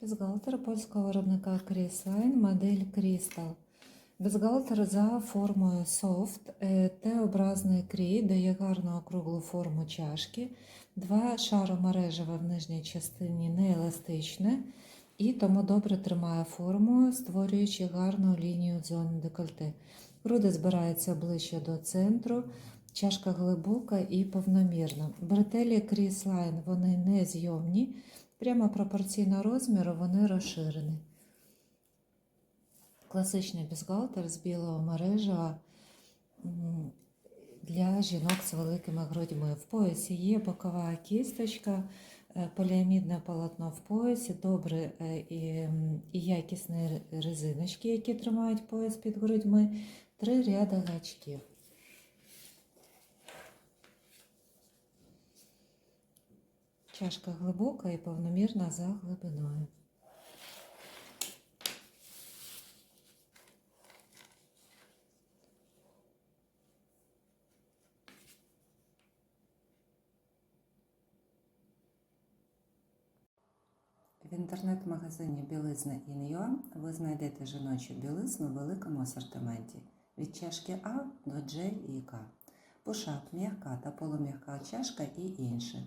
Бюстгальтер польського виробника Кріслайн, модель Crystal. Бюстгальтер за формою soft, Т-образний крій дає гарну округлу форму чашки. Два шари мережева в нижній частині нееластичне і тому добре тримає форму, створюючи гарну лінію зони декольте. Груди збираються ближче до центру, чашка глибока і повномірна. Бретелі Кріслайн вони не зйомні. Прямо пропорційно розміру вони розширені. Класичний бюстгальтер з білого мережева для жінок з великими грудьми. В поясі є бокова кісточка, е, поліамідне полотно в поясі, добре е, і, якісні резиночки, які тримають пояс під грудьми, три ряди гачків. Чашка глибока і повномірна за глибиною. В інтернет-магазині Білизна Ін'Юа ви знайдете жіночу білизну в великому асортименті від чашки А до Дж і К, пушак, м'яка та полум'яка чашка і інше.